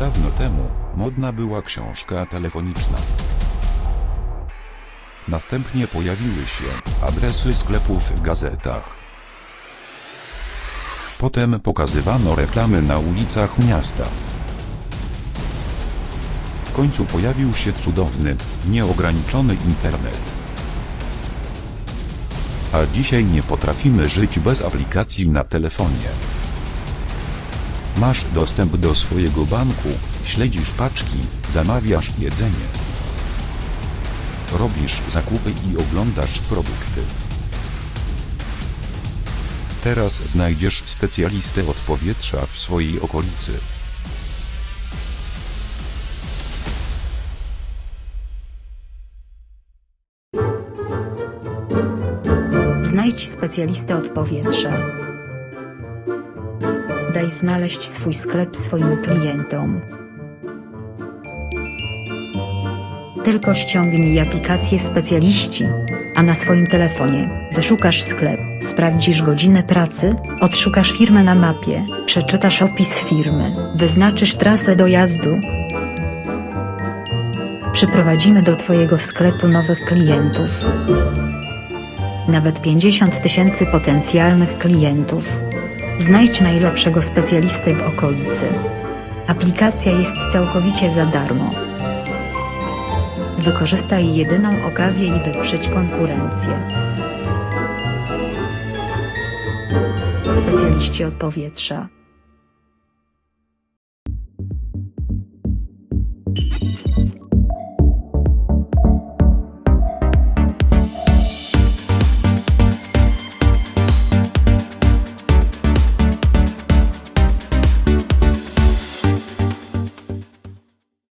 Dawno temu, modna była książka telefoniczna. Następnie pojawiły się adresy sklepów w gazetach. Potem pokazywano reklamy na ulicach miasta. W końcu pojawił się cudowny, nieograniczony internet. A dzisiaj nie potrafimy żyć bez aplikacji na telefonie. Masz dostęp do swojego banku, śledzisz paczki, zamawiasz jedzenie. Robisz zakupy i oglądasz produkty. Teraz znajdziesz specjalistę od powietrza w swojej okolicy. Znajdź specjalistę od powietrza. Daj znaleźć swój sklep swoim klientom. Tylko ściągnij aplikację specjaliści, a na swoim telefonie wyszukasz sklep, sprawdzisz godzinę pracy, odszukasz firmę na mapie, przeczytasz opis firmy, wyznaczysz trasę dojazdu. Przyprowadzimy do Twojego sklepu nowych klientów nawet 50 tysięcy potencjalnych klientów. Znajdź najlepszego specjalistę w okolicy. Aplikacja jest całkowicie za darmo. Wykorzystaj jedyną okazję i wyprzedź konkurencję. Specjaliści od powietrza.